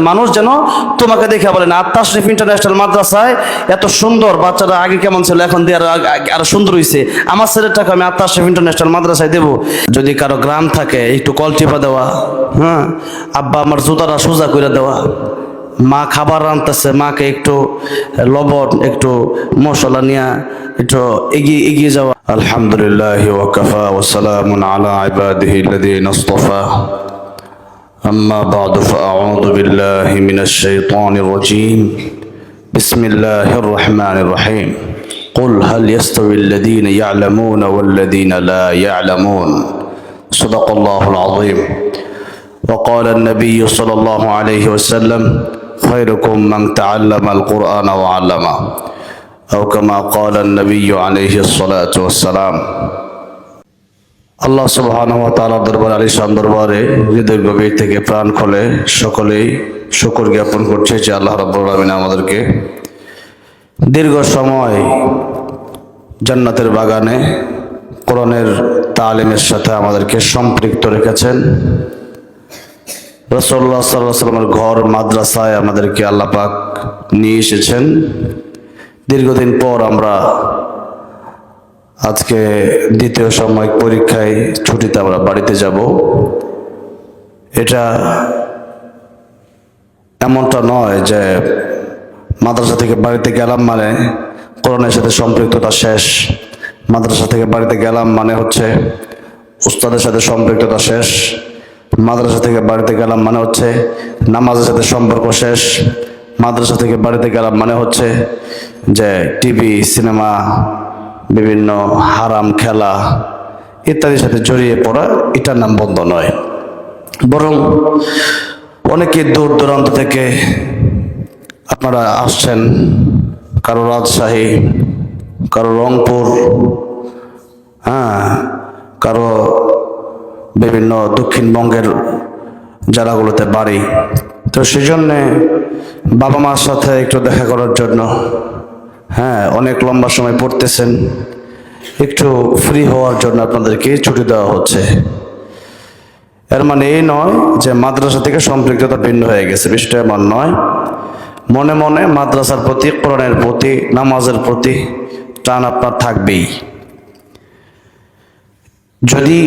মানুষ যেন তোমাকে দেখে বলে, না আত্মাশরিফ ইন্টারন্যাশনাল মাদ্রাসায় এত সুন্দর বাচ্চারা আগে কেমন ছিল, এখন দিয়ে আরও সুন্দর হয়েছে আমার ছেলের টাকা আমি আত্মাশরিফ ইন্টারন্যাশনাল মাদ্রাসায় দেবো। যদি কারও গ্রাম থাকে, একটু কল টিপা দেওয়া হ্যাঁ? আব্বা, আমার জুতারা সোজা করে দেওয়া। মা খাবার রাঁধতেছে, মাকে একটু লবণ, একটু মশলা নিয়ে একটু এগিয়ে এগিয়ে যাওয়া। আলহামদুলিল্লাহ ওয়াকাফা ওসালাম আলা ইবাদিহি নস্তফা أما بعد فأعوذ بالله من الشيطان الرجيم. بسم الله الرحمن الرحيم. قل هل يستوي الذين يعلمون والذين لا يعلمون؟ صدق الله العظيم. وقال النبي صلى الله عليه وسلم خيركم من تعلم القرآن وعلمه. أو كما قال النبي عليه الصلاة والسلام আল্লাহ তাআলার দরবার আলিশান দরবারে হৃদয় গভীর থেকে প্রাণ খোলে। সকলেই শুকর জ্ঞাপন করছে যে আল্লাহ রাব্বুল আমাদেরকে দীর্ঘ সময় জান্নাতের বাগানে, কোরআনের তালিমের সাথে আমাদেরকে সম্পৃক্ত রেখেছেন। রসল্লাহ সাল্লাহ সাল্লামের ঘর, মাদ্রাসায় আমাদেরকে আল্লাহ পাক নিয়ে এসেছেন। দীর্ঘদিন পর আমরা আজকে দ্বিতীয় সাময়িক পরীক্ষায় ছুটিতে আমরা বাড়িতে যাব। এটা এমনটা নয় যে মাদ্রাসা থেকে বাড়িতে গেলাম মানে করোনার সাথে সম্পৃক্ততা শেষ। মাদ্রাসা থেকে বাড়িতে গেলাম মানে হচ্ছে উস্তাদের সাথে সম্পৃক্ততা শেষ। মাদ্রাসা থেকে বাড়িতে গেলাম মানে হচ্ছে নামাজের সাথে সম্পর্ক শেষ। মাদ্রাসা থেকে বাড়িতে গেলাম মানে হচ্ছে যে টিভি, সিনেমা বিভিন্ন হারাম খেলা ইত্যাদির সাথে জড়িয়ে পড়া, এটার নাম বন্ধ নয়। বরং অনেকে দূর দূরান্ত থেকে আপনারা আসছেন, কারও রাজশাহী, কারও রংপুর হ্যাঁ কারও বিভিন্ন দক্ষিণবঙ্গের জেলাগুলোতে বাড়ি। তো সেই জন্যে বাবা মার সাথে একটু দেখা করার জন্য হ্যাঁ অনেক লম্বা সময় পড়তেছেন। একটু ফ্রি হওয়ার জন্য আপনাদেরকে ছুটি দেওয়া হচ্ছে। এর মানে এই নয় যে মাদ্রাসা থেকে সম্পৃক্ততা ভিন্ন হয়ে গেছে, বিষয়টা এমন নয়। মনে মনে মাদ্রাসার প্রতি, কোরআনের প্রতি, নামাজের প্রতি টান আপনার থাকবেই। যদি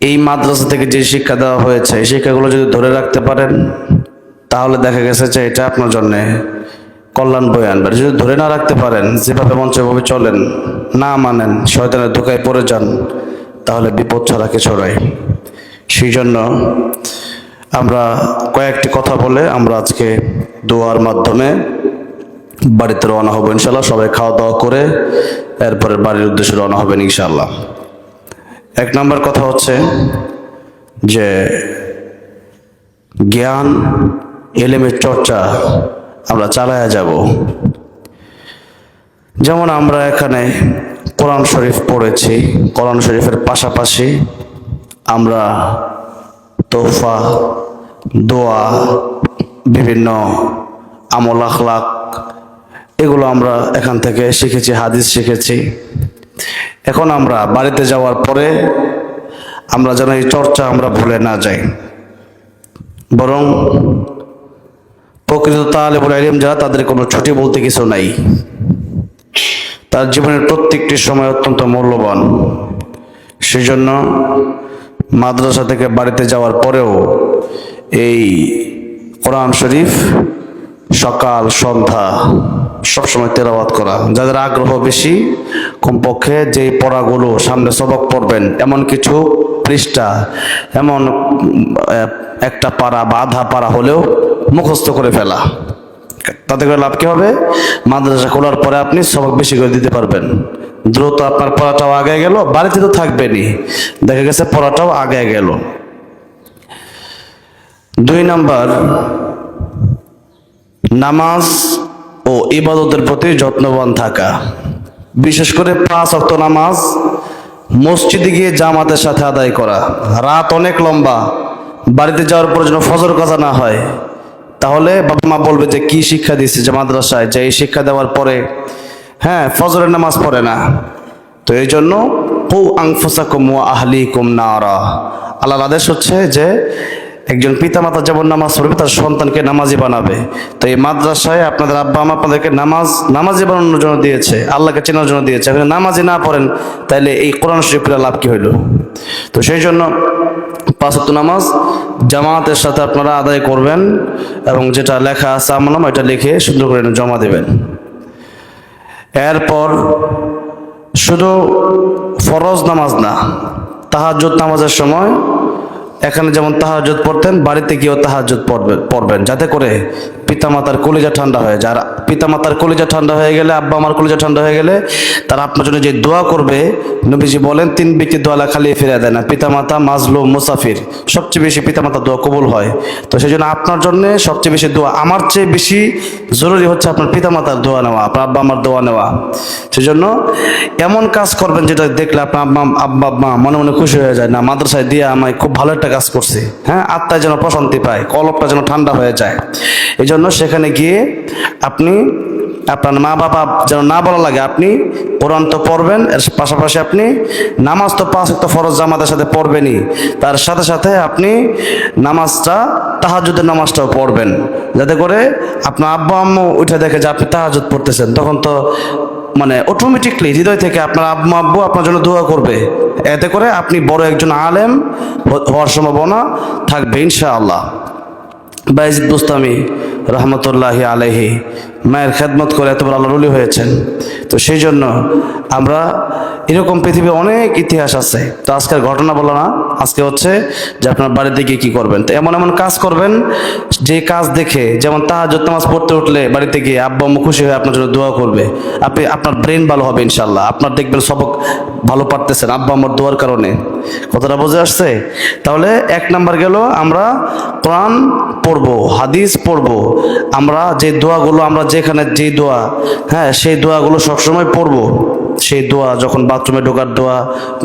এই মাদ্রাসা থেকে যে শিক্ষা দেওয়া হয়েছে, এই শিক্ষাগুলো যদি ধরে রাখতে পারেন, তাহলে দেখা গেছে যে এটা আপনার জন্যে কল্যাণ বয়ে আনবে। আর যদি ধরে না রাখতে পারেন, যেভাবে মঞ্চ ভাবে চলেন, না মানেন, শয়তানের ধোকায় পড়ে যান, তাহলে বিপদ ছাড়া কিছু নয় সেই জন্য আমরা কয়েকটি কথা বলে আমরা আজকে দোয়ার মাধ্যমে বাড়িতে রওনা হব ইনশাল্লাহ সবাই খাওয়া দাওয়া করে এরপরে বাড়ির উদ্দেশ্যে রওনা হবেন ইনশাল্লাহ এক নম্বর কথা হচ্ছে যে জ্ঞান, এলেমের চর্চা আমরা চালায়া যাব। যেমন আমরা এখানে কোরআন শরীফ পড়েছি, কোরআন শরীফের পাশাপাশি আমরা তোফা দোয়া, বিভিন্ন আমল আখলাক, এগুলো আমরা এখান থেকে শিখেছি, হাদিস শিখেছি। এখন আমরা বাড়িতে যাওয়ার পরে আমরা যেন এই চর্চা আমরা ভুলে না যাই। বরং প্রকৃত তালেবুল আলিম যারা, তাদের কোনো ছুটি বলতে কিছু নাই। তার জীবনের প্রত্যেকটি সময় অত্যন্ত মূল্যবান। সেই জন্য মাদ্রাসা থেকে বাড়িতে যাওয়ার পরেও এই কোরআন শরীফ সকাল, সন্ধ্যা সবসময় তেলাওয়াত করা। যাদের আগ্রহ বেশি, কমপক্ষে যে পড়াগুলো সামনে সবক পড়বেন, এমন কিছু পৃষ্ঠা, এমন একটা পারা বা আধা পারা হলেও মুখস্থ করে ফেলা। তাতে করে লাভ কি হবে? মাদ্রাসা খোলার পরে আপনি সবক বেশি করে দিতে পারবেন। দ্রুত আপনার পড়াটাও আগে গেল, বাড়িতে তো থাকবেনই। দেখা গেছে পড়াটাও আগে গেল। দুই নাম্বার, নামাজ ও ইবাদতের প্রতি যত্নবান থাকা। বিশেষ করে পাঁচ অক্ত নামাজ, মসজিদে গিয়ে জামাতের সাথে আদায় করা। রাত অনেক লম্বা, বাড়িতে যাওয়ার পর যেন ফজর কাজা না হয়। তাহলে বাবা মা বলবে যে কি শিক্ষা দিচ্ছে যে মাদ্রাসায়? যে এই শিক্ষা দেওয়ার পরে হ্যাঁ ফজরের নামাজ পড়ে না। তো এই জন্য, কু আংফুসাকুম ওয়া আহলিকুম নারা। আল্লাহর আদেশ হচ্ছে যে একজন পিতামাতা যেমন নামাজ পড়বে, তার সন্তানকে নামাজি বানাবে। তো এই মাদ্রাসায় আপনাদের আব্বা আমা আপনাদেরকে নামাজ নামাজি বানানোর জন্য দিয়েছে, আল্লাহকে চেনার জন্য দিয়েছে। আপনি নামাজি না পড়েন, তাহলে এই কোরআন শরীফের লাভ কি হইল? তো সেই জন্য পাঁচ ওয়াক্ত নামাজ জামাতের সাথে আপনারা আদায় করবেন এবং যেটা লেখা আছে আমার নাম, এটা লিখে সুন্দর করে জমা দেবেন। এরপর শুধু ফরজ নামাজ না, তাহাজ্জুদ নামাজের সময় এখানে যেমন তাহাজ্জুদ পড়তেন, বাড়িতে গিয়েও তাহাজ্জুদ পড়বেন পড়বেন। যাতে করে পিতামাতার কলিজা ঠান্ডা হয়ে যায়। আর পিতামাতার কলিজা ঠান্ডা হয়ে গেলে, আব্বা আমার কলিজা ঠান্ডা হয়ে গেলে, তারা আপনার জন্য যে দোয়া করবে, নবীজি বলেন, তিন ব্যক্তি দোয়ালা খালি ফিরে দেয় না। পিতামাতা, মাজলুম, মুসাফির, সবচেয়ে বেশি পিতামাতা দোয়া কবুল হয়। তো সেই জন্য আপনার জন্য সবচেয়ে বেশি দোয়া। আমার চেয়ে বেশি জরুরি হচ্ছে আপনার পিতামাতার দোয়া নেওয়া, আপনার আব্বা আমার দোয়া নেওয়া। সেই জন্য এমন কাজ করবেন যেটা দেখলে আপনার আব্বা আব্বা আব্বা মনে মনে খুশি হয়ে যায়, না, মাদ্রাসায় দিয়ে আমায় খুব ভালো একটা কাজ করছে। হ্যাঁ আত্মায় যেন প্রশান্তি পায়, কলপটা যেন ঠান্ডা হয়ে যায়। এই জন্য সেখানে গিয়ে আপনি আপনার মা বাবা যেন না বলা লাগে, আপনি কোরআন তো পড়বেন, এর পাশাপাশি আপনি নামাজ তো পাঁচ তো ফরজ জামাতের সাথে পড়বেনই। তার সাথে সাথে আপনি নামাজটা তাহাজুদের নামাজটাও পড়বেন। যাতে করে আপনার আব্বা আম্মু উঠে দেখে যে আপনি তাহাজুদ পড়তেছেন। তখন তো মানে অটোমেটিকলি হৃদয় থেকে আপনার আব্মা আব্বু আপনার জন্য দোয়া করবে। এতে করে আপনি বড় একজন আলেম হওয়ার সম্ভাবনা থাকবে, ইনশাআল্লাহ। বাইজিদ বুস্তামি রহমতুল্লাহ আলহি মায়ের খেদমত করে এত বড় আল্লাহরুলি হয়েছেন। তো সেই জন্য আমরা এরকম পৃথিবী অনেক ইতিহাস আছে। তো আজকের ঘটনা বলো না, আজকে হচ্ছে যে আপনার বাড়িতে গিয়ে কী করবেন? তো এমন এমন কাজ করবেন, যে কাজ দেখে যেমন তাহাজত নামাজ পড়তে উঠলে বাড়িতে গিয়ে আব্বা খুশি হয়ে আপনার জন্য দোয়া করবে। আপনি, আপনার ব্রেন ভালো হবে ইনশাল্লাহ আপনার দেখবেন সবক ভালো পারতেছেন আব্বা আমার দোয়ার কারণে। কথাটা বুঝে আসছে? তাহলে এক নাম্বার গেল আমরা কোরআন পড়ব। হাদিস পড়ব, আমরা যে দোয়াগুলো, আমরা যেখানে যে দোয়া হ্যাঁ সেই দোয়াগুলো সবসময় পড়ব। সেই দোয়া, যখন বাথরুমে ঢোকার দোয়া,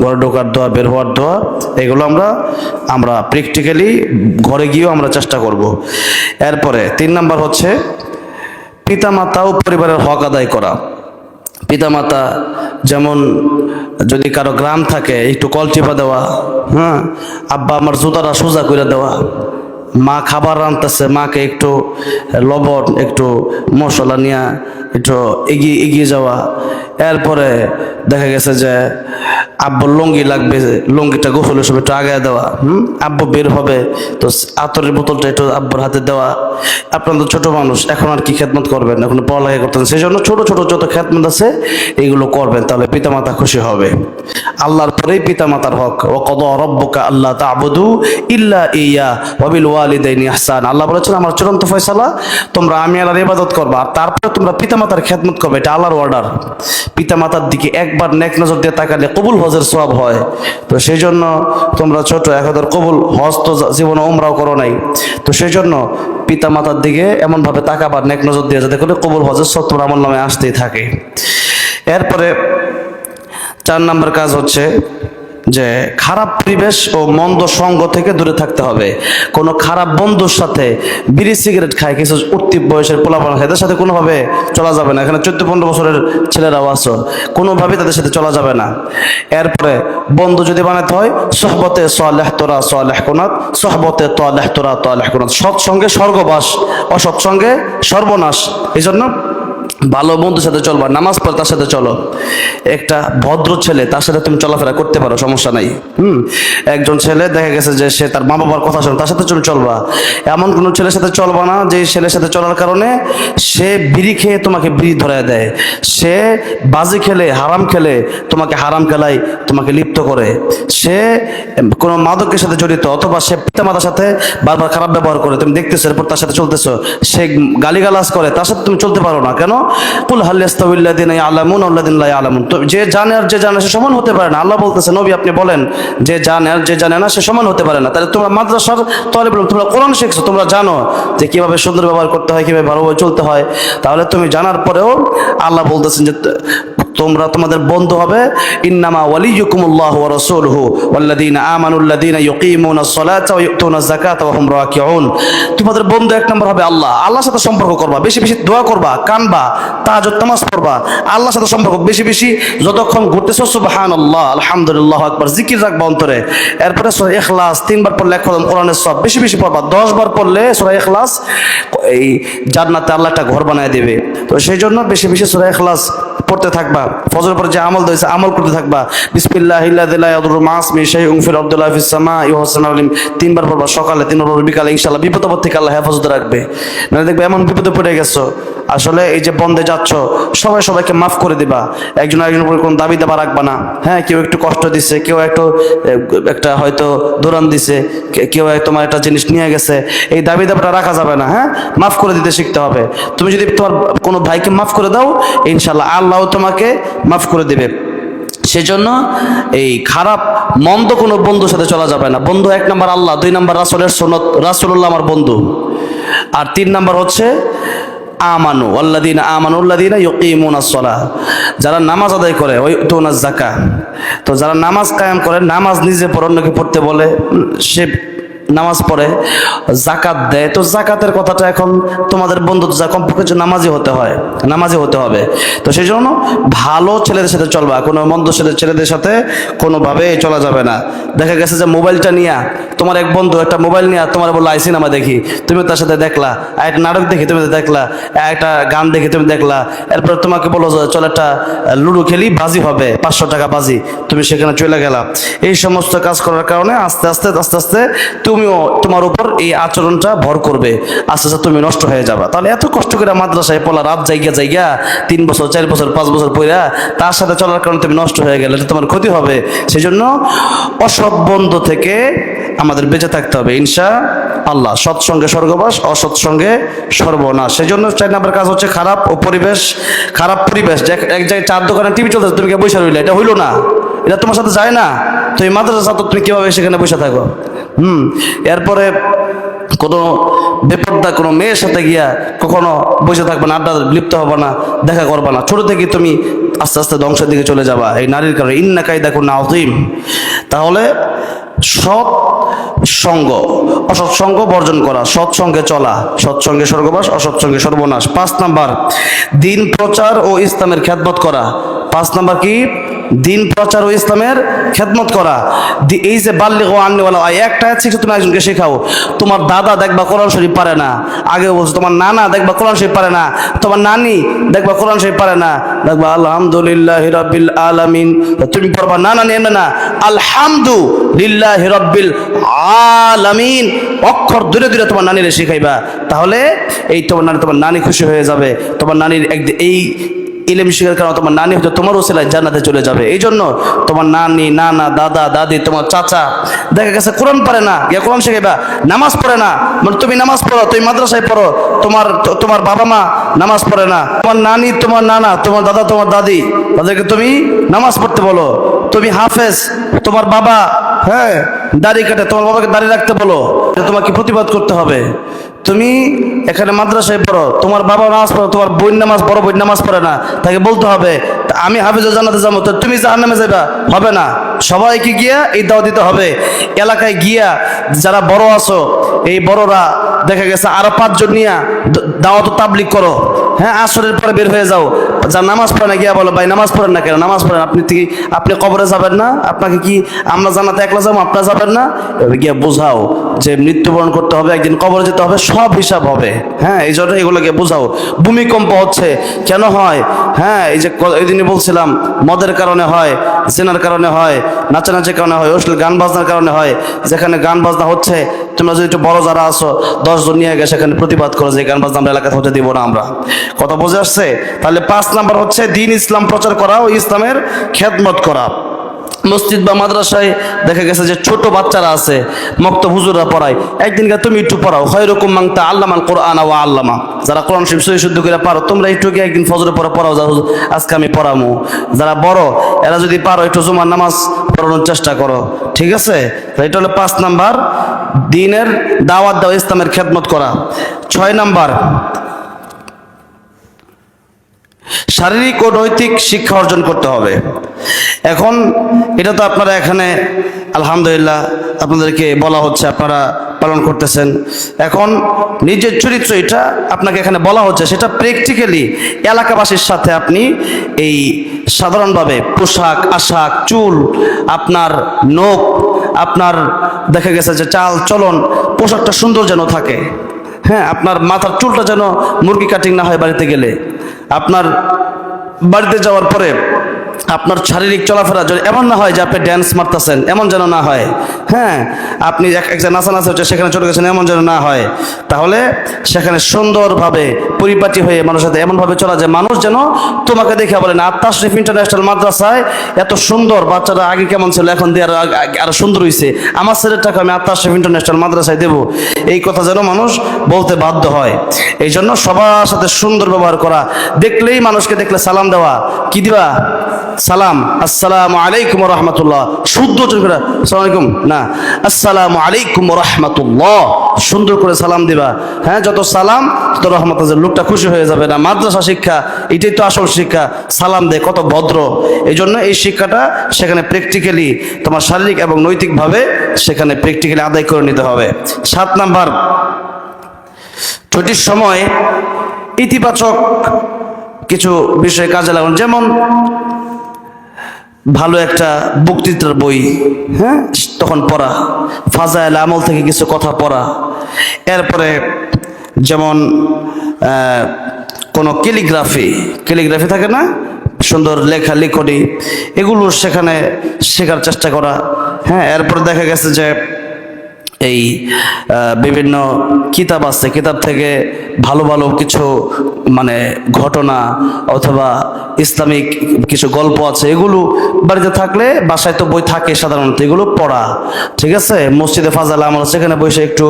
ঘরে ঢোকার দোয়া, বের হওয়ার দোয়া, এগুলো আমরা আমরা প্র্যাকটিক্যালি ঘরে গিয়েও আমরা চেষ্টা করব। এরপরে তিন নাম্বার হচ্ছে পিতামাতা ও পরিবারের হক আদায় করা। পিতামাতা যেমন যদি কারও গ্রাম থাকে, একটু কল টিপা দেওয়া হ্যাঁ আব্বা আমার জুতাটা সোজা করে দেওয়া মা খাবার রাঁধতেছে, মাকে একটু লবণ, একটু মশলা নিয়ে একটু এগিয়ে এগিয়ে যাওয়া। এরপরে দেখা গেছে যে আব্বুর লুঙ্গি লাগবে, লুঙ্গিটা গোসলের সময় একটু আগে দেওয়া, হুম? আব্বু বের হবে, তো আতরের বোতলটা একটু আব্বুর হাতে দেওয়া। আপনার তো ছোট মানুষ, এখন আর কি খেদমত করবেন? এখন পড়ালেখা করতেন সেই জন্য ছোট ছোট যত খেদমত আছে, এগুলো করবেন, তাহলে পিতামাতা খুশি হবে। আল্লাহর পরেই পিতামাতার হক। ও কদ রব্বকা আল্লাহ তা তাবুদু ইল্লা ইয়া ওয়াবিল ওয়ালিদাইনি ইহসান আল্লাহ বলেছেন, আমার চূড়ান্ত ফয়সালা তোমরা আমি আল্লাহর ইবাদত করবা। আর তারপরে তোমরা পিতামাতার খেদমত করবে। এটা আল্লাহর অর্ডার পিতামাতার দিকে একবার নেক নজর দিয়ে তাকালে কবুল হজের সব হয়। তো সেই জন্য তোমরা ছোট, এখন কবুল, হজ তো জীবনে ওমরাও করো নাই। তো সেই জন্য পিতা মাতার দিকে এমনভাবে তাকাবার নেক নজর দিয়ে যাতে করে কবুল হজের সব তোমার আমল নামে আসতেই থাকে। এরপরে চার নাম্বার কাজ হচ্ছে যে খারাপ পরিবেশ ও মন্দ সঙ্গ থেকে দূরে থাকতে হবে। কোনো খারাপ বন্ধুর সাথে বিড়ি, সিগারেট খায় কিছু উত্তীপ বয়সের পোলাপান খায় এদের সাথে কোনোভাবে চলা যাবে না। এখানে চোদ্দ, পনেরো বছরের ছেলেরাও আছো, কোনোভাবে তাদের সাথে চলা যাবে না। এরপরে বন্ধু যদি বানাতে হয়, সহবতে সালেহ তোরা সালেহ কোনাত, সহবতে তোয়ালেহ তোরা, তোয়ালেহ কোনাত। সৎসঙ্গে স্বর্গবাস, অসৎসঙ্গে সর্বনাশ। এই জন্য ভালো বন্ধুর সাথে চলবা, নামাজ পড়ে তার সাথে চলো। একটা ভদ্র ছেলে, তার সাথে তুমি চলাফেরা করতে পারো, সমস্যা নাই। হুম? একজন ছেলে, দেখা গেছে যে সে তার মা বাবার কথা শোনে, তার সাথে তুমি চলবা। এমন কোনো ছেলের সাথে চলবা না, যে ছেলের সাথে চলার কারণে সে বিড়ি খেয়ে তোমাকে বিড়ি ধরায় দেয়। সে বাজি খেলে, হারাম খেলে, তোমাকে হারাম খেলায় তোমাকে লিপ্ত করে। সে কোনো মাদকের সাথে জড়িত, অথবা সে পিতামাতার সাথে বারবার খারাপ ব্যবহার করে। তুমি দেখতেছো, এরপর তার সাথে চলতেছো। সে গালিগালাজ করে, তার সাথে তুমি চলতে পারো না। কেন? কুল হাল্লাস্তাউল্লাদিন আলামুন আল্লাদিন আলামুন তো যে জানে আর যে জানে সে সমান হতে পারে না। আল্লাহ বলতেছে, নবী আপনি বলেন, যে জানে আর যে জানে না সে সমান হতে পারে না। তাহলে তোমরা মাদ্রাসার তলে তোমরা কোরআন শিখছো, তোমরা জানো যে কীভাবে সুন্দর ব্যবহার করতে হয়, কীভাবে ভালোভাবে চলতে হয়। তাহলে তুমি জানার পরেও আল্লাহ বলতেছেন যে তোমরা তোমাদের বন্ধু হবে। ইন্নামা ওয়ালিয়ুকুমুল্লাহ ওয়া রাসূলুহু ওয়াল্লাযীনা আমানুল্লাযীনা ইউকিমুনাস সালাতা ওয়া ইউতুনাজ যাকাতা ওয়া হুম রাকিউন। তোমাদের বন্ধু এক নম্বর হবে আল্লাহ। আল্লাহর সাথে সম্পর্ক করবা, বেশি বেশি দোয়া করবা, কানবা, তাহাজ্জুদ, নামাজ পড়বা। আল্লাহর সাথে সম্পর্ক বেশি বেশি যতক্ষণ ঘুরতেছো, সুবহানাল্লাহ, আলহামদুলিল্লাহ আকবার, জিকির রাখবা অন্তরে। এরপরে সূরা ইখলাস তিনবার পড়লে এক কদম কোরআনের সব বেশি বেশি পড়বা। দশ বার পড়লে সূরা ইখলাস এই জান্নাতে আল্লাহ একটা ঘর বানায় দেবে। তো সেই জন্য বেশি বেশি সূরা ইখলাস পড়তে থাকবা। ফজর পরে যে আমল দিয়েছে আমল করতে থাকবা। বিসমিল্লাহ মাসমি শাইউন ফিল আব্দুল্লাহ ওয়া হুসানুল আলিম। তিনবার পড়বা সকালে, তিনবার পড়বা বিকালে, ইনশাআল্লাহ বিপদ আপদ থেকে আল্লাহ হেফাজত রাখবে। মানে দেখবে এমন বিপদে পড়ে গেছো। আসলে এই যে বন্ধে যাচ্ছ, সবাই সবাইকে মাফ করে দিবা। একজন আরেকজনের উপরে কোনো দাবি দাবা রাখবা না। হ্যাঁ কেউ একটু কষ্ট দিচ্ছে কেউ একটু একটা হয়তো দৌড়ান দিছে কেউ তোমার একটা জিনিস নিয়ে গেছে। এই দাবি দাবাটা রাখা যাবে না হ্যাঁ? মাফ করে দিতে শিখতে হবে। তুমি যদি তোমার কোনো ভাইকে মাফ করে দাও ইনশাল্লাহ আল্লাহ তোমাকে মাফ করে দেবে। সেজন্য এই খারাপ, মন্দ কোনো বন্ধুর সাথে চলা যাবে না। বন্ধু এক নম্বর আল্লাহ, দুই নম্বর রাসুলের সনদ রাসুল্লাহ আমার বন্ধু। আর তিন নম্বর হচ্ছে আমানু আল্লাদিন আমানুল্লাদিন ইয়কিমুনা সলা যারা নামাজ আদায় করে ওই তোনা জাকা তো যারা নামাজ কায়েম করে, নামাজ নিজে পর অন্যকে পড়তে বলে, সে নামাজ পড়ে জাকাত দেয়। তো জাকাতের কথাটা এখন তোমাদের বন্ধু যা কমপক্ষে নামাজি হতে হয়, নামাজি হতে হবে। তো সেই জন্য ভালো ছেলেদের সাথে চলবা, কোনো মন্দ ছেলে ছেলেদের সাথে কোনোভাবে চলা যাবে না। দেখা গেছে যে মোবাইলটা নিয়া, তোমার এক বন্ধু একটা মোবাইল নিয়ে তোমার বলল আই সিনেমা দেখি। তুমি তার সাথে দেখলা একটা নাটক দেখি তুমি দেখলা একটা গান দেখি, তুমি দেখলা। এরপর তোমাকে বলো চল একটা লুডো খেলি, বাজি হবে, পাঁচশো টাকা বাজি। তুমি সেখানে চলে গেলা। এই সমস্ত কাজ করার কারণে আস্তে আস্তে আস্তে আস্তে তুমিও তোমার উপর এই আচরণটা ভর করবে। আস্তে আস্তে তুমি নষ্ট হয়ে যাবে। তাহলে এত কষ্ট করে মাদ্রাসায় পড়া, রাত জায়গা জায়গা তিন বছর, চার বছর, পাঁচ বছর পড়া, তার সাথে চলার কারণে তুমি নষ্ট হয়ে গেলে তোমার ক্ষতি হবে। সেই জন্য অসৎ বন্ধু থেকে আমাদের বেঁচে থাকতে হবে ইনশা আল্লাহ সৎসঙ্গে স্বর্গবাস অসৎসঙ্গে সর্বনাশ। সেই জন্য চার নাম্বার কাজ হচ্ছে খারাপ ও পরিবেশ, খারাপ পরিবেশ। এক- জায়গায় চার দোকানে টিভি চলতেছে, তুমি বসে রইলে? এটা হইল না। এটা তোমার সাথে যায় না। তো এই মাদ্রাসা তুমি কীভাবে সেখানে বসে থাকো? হুম, এরপরে কোনো বেপর্দা কোনো মেয়ের সাথে গিয়া কখনো বসে থাকবে না, আড্ডা লিপ্ত হবে না, দেখা করবে না। ছোট থেকে তুমি আস্তে আস্তে ধ্বংসের দিকে চলে যাবা। এই নারীর কারণে ইন্না কায়দা কোন আউতিম তাহলে সৎ সঙ্গ, অসৎ সঙ্গ বর্জন করা সৎসঙ্গে চলা সৎসঙ্গে স্বর্গবাস অসৎসঙ্গে সর্বনাশ। পাঁচ নাম্বার, দিন প্রচার ও ইসলামের খ্যাতমত করা। পাঁচ নাম্বার কি? দিন প্রচার ও ইসলামের খেদমত করা। এই যে বাল্যে ও আননেওয়ালা একটা শিক্ষা তুমি একজনকে শেখাও। তোমার দাদা দেখবা কোরআন শরীফ পারে না। আগে বলছো, তোমার নানা দেখবা কোরআন শরীফ পারে না। তোমার নানি দেখবা কোরআন শরীফ পারে না। দেখবা, আলহামদুলিল্লাহ রাব্বিল আলামিন। তুমি পড়বা না না না। আলহামদু লিল্লাহ রাব্বিল আলামিন। অক্ষর দূরে দূরে তোমার নানিরে শিখাইবা। তাহলে এই তোমার নানি তোমার নানি খুশি হয়ে যাবে। তোমার নানির একদিন এই ইলেম শিখার কারণে তোমার নানি হয়তো তোমার ওসিলায় জান্নাতে চলে যাবে। এই জন্য তোমার নানি, নানা, দাদা, দাদি, তোমার চাচা, দেখা গেছে কোরআন পারে না, গিয়ে কোরআন শেখাইবা, নামাজ পড়ে না। মানে তুমি নামাজ পড়ো, তুমি মাদ্রাসায় পড়ো, তোমার তোমার বাবা মা নামাজ পড়ে না। তোমার নানি, তোমার নানা, তোমার দাদা, তোমার দাদি, তাদেরকে তুমি নামাজ পড়তে বলো। তুমি হাফেজ, তোমার বাবা হ্যাঁ দাড়ি কাটে, তোমার বাবাকে দাড়ি রাখতে বলো। তোমাকে প্রতিবাদ করতে হবে? তুমি এখানে মাদ্রাসায় পড়ো, তোমার বাবা নামাজ পড়ো, তোমার বোন নামাজ বড় বোন নামাজ পড়ে না, তাকে বলতে হবে আমি হাফিজা জানাতে যাব, তো তুমি জাহার নামে যাবা হবে না। সবাইকে গিয়া এই দাওয়া দিতে হবে। এলাকায় গিয়া যারা বড় আছো, এই বড়রা দেখা গেছে আরও পাঁচজন নিয়ে দাওয়াত তাবলিক করো। হ্যাঁ আসরের পরে বের হয়ে যাও। যা নামাজ পড়ে না গিয়া বলো, ভাই, নামাজ পড়েন না কেন? নামাজ পড়েন। আপনি কি, আপনি কবরে যাবেন না? আপনাকে কি, আমরা জানাতে একলা যাব? আপনারা যাবেন না? এবার গিয়া বোঝাও যে মৃত্যুবরণ করতে হবে, একদিন কবরে যেতে হবে, সব হিসাব হবে। হ্যাঁ এই জন্য এগুলোকে বোঝাও। ভূমিকম্প হচ্ছে, কেন হয়? হ্যাঁ এই যে এই দিনই বলছিলাম, মদের কারণে হয়, জেনার কারণে হয়, নাচানাচির কারণে হয় অশ্লীল গান বাজনার কারণে হয়। যেখানে গান বাজনা হচ্ছে, তোমরা যদি একটু বড় যারা আসো দশজন নিয়ে গিয়ে সেখানে প্রতিবাদ করো যে গান বাজনা আমরা এলাকাতে হতে দিব না আমরা। কথা বুঝে আসছে? তাহলে পাঁচ নাম্বার হচ্ছে দিন ইসলাম প্রচার করা ও ইসলামের খেদমত করা। মসজিদ বা মাদ্রাসায় দেখা গেছে যে ছোট বাচ্চারা আছে মক্ত হুজুররা পড়ায়। একদিনকে তুমি একটু পড়াও হয় রকম মাংতা আল্লামান কোরআন ওয়া আল্লামা। যারা কোরআন শিব সহি শুদ্ধ করে পারো তোমরা একটু গিয়ে একদিন ফজরে পরে পড়াও যা হুজুর, আজকে আমি পড়ামু। যারা বড় এরা যদি পারো একটু জুমার নামাজ পড়ানোর চেষ্টা করো ঠিক আছে? এটা হলো পাঁচ নাম্বার দিনের দাওয়াত দাও ইসলামের খেদমত করা। ছয় নাম্বার শারীরিক ও নৈতিক শিক্ষা অর্জন করতে হবে। এখন এটা তো আপনারা এখানে, আলহামদুলিল্লাহ, আপনাদেরকে বলা হচ্ছে, আপনারা পালন করতেছেন। এখন নিজের চরিত্র এটা আপনাকে এখানে বলা হচ্ছে, সেটা প্র্যাকটিক্যালি এলাকাবাসীর সাথে আপনি এই সাধারণভাবে পোশাক, আশাক, চুল, আপনার নখ, আপনার দেখা গেছে যে চাল, চলন, পোশাকটা সুন্দর যেন থাকে। হ্যাঁ আপনার মাথার চুলটা যেন মুরগি কাটিং না হয় বাড়িতে গেলে। আপনার বাড়িতে যাওয়ার পরে আপনার শারীরিক চলাফেরা যেন এমন না হয় যে আপনি ড্যান্স মারতেছেন, এমন যেন না হয় হ্যাঁ? আপনি এক একজন নাচা নাচা হচ্ছে, সেখানে চলে গেছেন, এমন যেন না হয়, তাহলে সেখানে সুন্দরভাবে পরিপাটি হয়ে মানুষের সাথে এমনভাবে চলা যায় মানুষ যেন তোমাকে দেখে বলে, না আত্মা শরীফ ইন্টারন্যাশনাল মাদ্রাসায় এত সুন্দর, বাচ্চারা আগে কেমন ছিল, এখন দিয়ে আরও আরও সুন্দর হয়েছে আমার ছেলেটাকে আমি আত্মা শরীফ ইন্টারন্যাশনাল মাদ্রাসায় দেবো। এই কথা যেন মানুষ বলতে বাধ্য হয়। এই জন্য সবার সাথে সুন্দর ব্যবহার করা, দেখলেই মানুষকে দেখলে সালাম দেওয়া। কি দিবা? সালাম, আসসালাম আলাইকুম রহমতুল্লাহ। শুদ্ধ করে আসসালামু আলাইকুম? না, আসসালাম আলাইকুম রহমতুল্লাহ। সুন্দর করে সালাম দিবা। হ্যাঁ যত সালাম, তত রহমত। লোকটা খুশি হয়ে যাবে না। মাদ্রাসা শিক্ষা, এটাই তো আসল শিক্ষা। সালাম দে, কত ভদ্র। এই জন্য এই শিক্ষাটা সেখানে প্র্যাকটিক্যালি তোমার শারীরিক এবং নৈতিকভাবে সেখানে প্র্যাকটিক্যালি আদায় করে নিতে হবে। সাত নাম্বার, ছুটির সময় ইতিবাচক কিছু বিষয়ে কাজে লাগানো। যেমন ভালো একটা বক্তৃতার বই হ্যাঁ? তখন পড়া। ফাজাইল আমল থেকে কিছু কথা পড়া। এরপরে যেমন কোনো ক্যালিগ্রাফি ক্যালিগ্রাফি থাকে না? সুন্দর লেখা, লিখনি, এগুলো সেখানে শেখার চেষ্টা করা। হ্যাঁ এরপরে দেখা গেছে যে এই বিভিন্ন কিতাব আছে। কিতাব থেকে ভালো ভালো কিছু মানে ঘটনা অথবা ইসলামিক কিছু গল্প আছে, এগুলো বাড়িতে থাকলে, বাসায় তো বই থাকে সাধারণত, এগুলো পড়া। ঠিক আছে? মসজিদে ফাজাল আমল সেখানে বসে একটু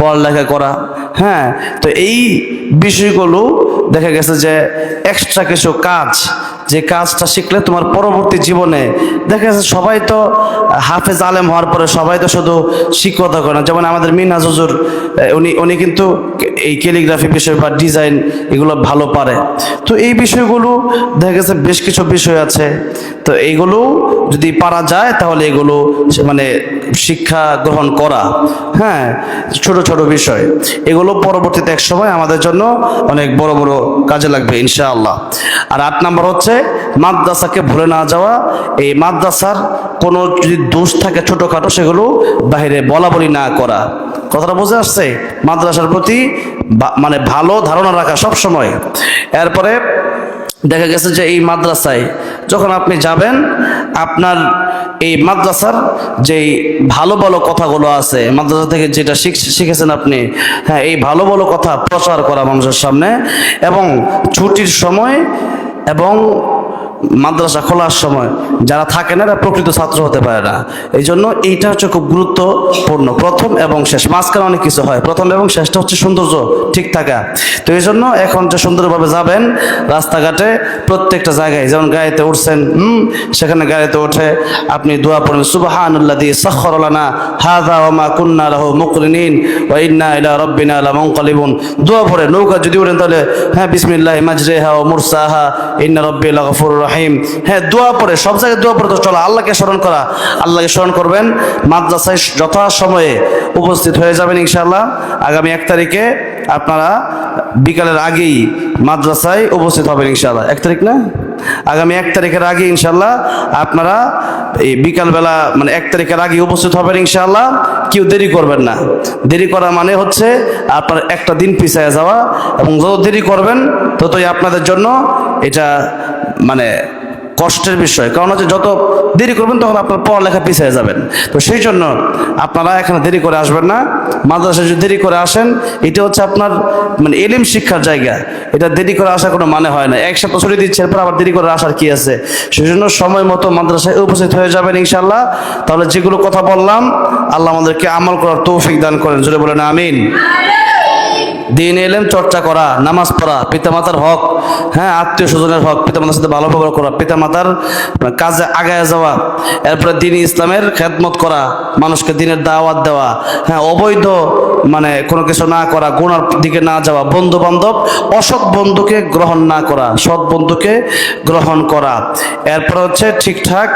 পড়ালেখা করা। হ্যাঁ তো এই বিষয়গুলো দেখা গেছে যে এক্সট্রা কিছু কাজ যে কাজটা শিখলে তোমার পরবর্তী জীবনে, দেখা যাচ্ছে সবাই তো হাফেজ আলেম হওয়ার পরে সবাই তো শুধু শিক্ষকতা করে না। যেমন আমাদের মিনহাজ হুজুর উনি উনি কিন্তু এই ক্যালিগ্রাফি বিষয় বা ডিজাইন এগুলো ভালো পারে। তো এই বিষয়গুলো দেখা গেছে বেশ কিছু বিষয় আছে। তো এইগুলো যদি পারা যায় তাহলে এগুলো মানে শিক্ষা গ্রহণ করা হ্যাঁ ছোট ছোট বিষয়। এগুলো পরবর্তীতে এক সময় আমাদের জন্য অনেক বড় বড় কাজে লাগবে ইনশাআল্লাহ। আর আট নাম্বার হচ্ছে মাদ্রাসাকে ভুলে না যাওয়া, এই মাদ্রাসার কোনো যদি দোষ থাকে ছোটোখাটো, সেগুলো বাইরে বলা বলি না করা। কথাটা বুঝে আসছে? মাদ্রাসার প্রতি মানে ভালো ধারণা রাখা সব সময়। এরপরে দেখা গেছে যে এই মাদ্রাসায় যখন আপনি যাবেন, আপনার এই মাদ্রাসার যেই ভালো ভালো কথাগুলো আছে, মাদ্রাসা থেকে যেটা শিখ- শিখেছেন আপনি হ্যাঁ এই ভালো ভালো কথা প্রচার করা মানুষের সামনে এবং ছুটির সময় এবং মাদ্রাসা খোলার সময় যারা থাকে না, এরা প্রকৃত ছাত্র হতে পারে না। এই জন্য এইটা হচ্ছে খুব গুরুত্বপূর্ণ। প্রথম এবং শেষ, মাঝখানে অনেক কিছু হয়। প্রথম এবং শেষটা হচ্ছে সৌন্দর্য ঠিক থাকা। তো এই জন্য এখন যে সুন্দরভাবে যাবেন, রাস্তাঘাটে প্রত্যেকটা জায়গায়, যেমন গাড়িতে উঠছেন, হুম, সেখানে গাড়িতে উঠে আপনি দোয়া পড়বেন, সুবহানাল্লাযী সাখখারা লানা হাযা ওয়া মা কুন্না লাহু মুকরিনিন ওয়া ইন্না ইলা রাব্বিনা লামুনকালিবুন। দোয়া পড়ে, নৌকা যদি উঠেন তাহলে হ্যাঁ বিসমিল্লাহি মাজরিহা ওয়া মুরসাহা, ইন্না রাব্বি লাগফুরুর রাহিম। হ্যাঁ দোয়া পড়ে, সব জায়গায় দোয়া পড়ে তো চলো, আল্লাহকে স্মরণ করা। আল্লাহকে স্মরণ করবেন, মাদ্রাসায় যথা সময়ে উপস্থিত হয়ে যাবেন ইনশাআল্লাহ। আগামী এক তারিখে আপনারা বিকালের আগেই মাদ্রাসায় উপস্থিত হবেন ইনশাআল্লাহ। এক তারিখ না? আগামী এক তারিখের আগে ইনশাল্লাহ আপনারা এই বিকালবেলা মানে এক তারিখের আগে উপস্থিত হবেন ইনশাল্লাহ কেউ দেরি করবেন না। দেরি করা মানে হচ্ছে আপনার একটা দিন পিছিয়ে যাওয়া এবং যত দেরি করবেন, ততই আপনাদের জন্য এটা মানে কষ্টের বিষয়। কারণ হচ্ছে যত দেরি করবেন তখন আপনার পড়ালেখা পিছিয়ে যাবেন। তো সেই জন্য আপনারা এখানে দেরি করে আসবেন না। মাদ্রাসায় যদি দেরি করে আসেন, এটা হচ্ছে আপনার মানে এলিম শিক্ষার জায়গা। এটা দেরি করে আসার কোনো মানে হয় না। এক সপ্তাহ ছুটি দিচ্ছে এরপর আবার দেরি করে আসার কি আছে? সেই জন্য সময় মতো মাদ্রাসায় উপস্থিত হয়ে যাবেন ইনশাল্লাহ তাহলে যেগুলো কথা বললাম, আল্লাহ আমাদেরকে আমল করার তৌফিক দান করেন। জোরে বলেন, আমিন। দিন এলেম চর্চা করা, নামাজ পড়া, পিতামাতার হক হ্যাঁ আত্মীয় স্বজনের হক, পিতামাতার সাথে ভালো ব্যবহার করা, পিতামাতার কাজে আগায় যাওয়া, এরপরে দিন ইসলামের খেদমত করা, মানুষকে দিনের দাওয়াত দেওয়া হ্যাঁ অবৈধ মানে কোনো কিছু না করা গুণার দিকে না যাওয়া বন্ধু বান্ধব অসৎ বন্ধুকে গ্রহণ না করা, সৎ বন্ধুকে গ্রহণ করা। এরপর হচ্ছে ঠিকঠাক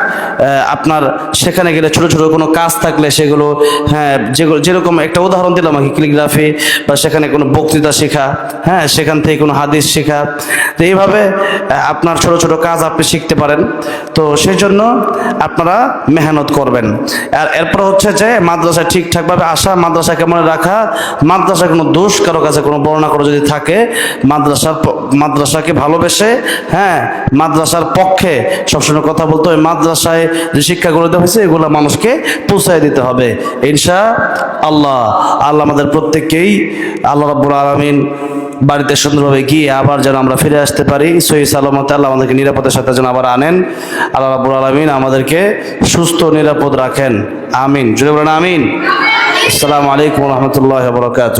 আপনার সেখানে গেলে ছোট ছোট কোনো কাজ থাকলে সেগুলো হ্যাঁ যেগুলো, যেরকম একটা উদাহরণ দিলাম আর কি ক্যালিগ্রাফি বা সেখানে কোনো বক্তৃতা শেখা হ্যাঁ সেখান থেকে কোনো হাদিস শেখা। তো এইভাবে আপনার ছোট ছোট কাজ আপনি শিখতে পারেন। তো সেই জন্য আপনারা মেহনত করবেন। আর এরপর হচ্ছে যে মাদ্রাসায় ঠিকঠাকভাবে আসা, মাদ্রাসাকে মনে রাখা মাদ্রাসা কোনো দোষ কারও কাছে কোনো বর্ণনা করে যদি থাকে, মাদ্রাসার মাদ্রাসাকে ভালোবেসে হ্যাঁ মাদ্রাসার পক্ষে সবসময় কথা বলতে হবে মাদ্রাসায় যে শিক্ষাগুলো দেওয়া হয়েছে, এগুলো মানুষকে পৌঁছায় দিতে হবে। ইনশা আল্লাহ আল্লাহ আমাদের প্রত্যেককেই আল্লাহ আলমিন বাড়িতে সুন্দরভাবে গিয়ে আবার যেন আমরা ফিরে আসতে পারি। সহি সালামতে আল্লাহ আমাদেরকে নিরাপদের সাথে যেন আবার আনেন। আল্লাহ রাবুল আলমিন আমাদেরকে সুস্থ নিরাপদ রাখেন। আমিন। জুড়ে বলেন আমিন। আসসালামু আলাইকুম রহমতুল্লাহ বরকাত